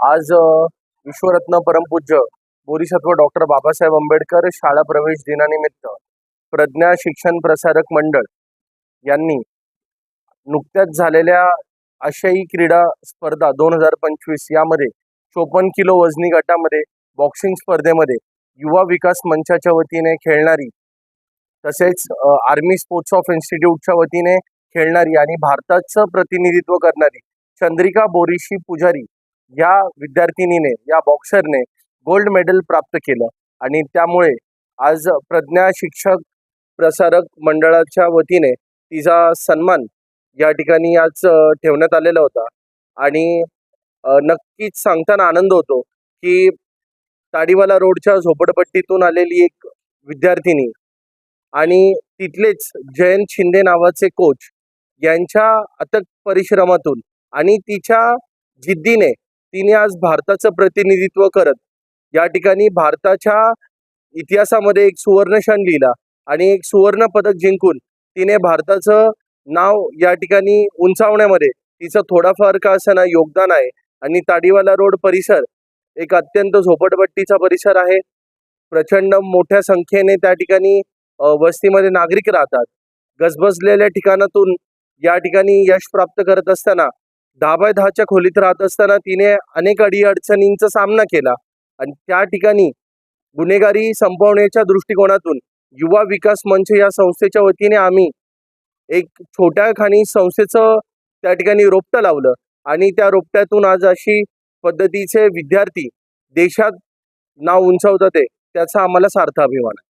आज विश्वरत्न परमपूज्य बोधिसत्व डॉक्टर बाबासाहेब आंबेडकर शाळा प्रवेश दिनानिमित्त प्रज्ञा शिक्षण प्रसारक मंडळ यांनी नुकत्याच झालेल्या आशियाई क्रीडा स्पर्धा दोन हजार पंचवीस यामध्ये चोपन्न किलो वजनी गटामध्ये बॉक्सिंग स्पर्धेमध्ये युवा विकास मंचाच्या वतीने खेळणारी तसेच आर्मी स्पोर्ट्स ऑफ इन्स्टिट्यूटच्या वतीने खेळणारी आणि भारताचं प्रतिनिधित्व करणारी चंद्रिका बोरिशी पुजारी या विद्यार्थिनीने या बॉक्सरने गोल्ड मेडल प्राप्त केलं. आणि त्यामुळे आज प्रज्ञा शिक्षक प्रसारक मंडळाच्या वतीने तिचा सन्मान या ठिकाणी आज ठेवण्यात आलेला होता. आणि नक्कीच सांगताना आनंद होतो की ताडीवाला रोडच्या झोपडपट्टीतून आलेली एक विद्यार्थिनी आणि तिथलेच जयंत शिंदे नावाचे कोच यांच्या अथक परिश्रमातून आणि तिच्या जिद्दीने तिने आज भारताचं प्रतिनिधित्व करत या ठिकाणी भारताच्या इतिहासामध्ये एक सुवर्ण क्षण लिहिला आणि एक सुवर्ण पदक जिंकून तिने भारताचं नाव या ठिकाणी उंचावण्यामध्ये तिचं थोडाफार का असताना योगदान आहे आणि ताडीवाला रोड परिसर एक अत्यंत झोपडपट्टीचा परिसर आहे. प्रचंड मोठ्या संख्येने त्या ठिकाणी वस्तीमध्ये नागरिक राहतात. गजबजलेल्या ठिकाणातून या ठिकाणी यश प्राप्त करत असताना दहा बाय दहाच्या खोलीत राहत असताना तिने अनेक अडी अडचणींचा सामना केला. आणि त्या ठिकाणी गुन्हेगारी संपवण्याच्या दृष्टिकोनातून युवा विकास मंच या संस्थेच्या वतीने आम्ही एक छोट्या खाणी संस्थेचं त्या ठिकाणी रोपटं लावलं. आणि त्या रोपट्यातून आज अशी पद्धतीचे विद्यार्थी देशात नाव उंचावतात आहे त्याचा आम्हाला सार्थ अभिमान आहे.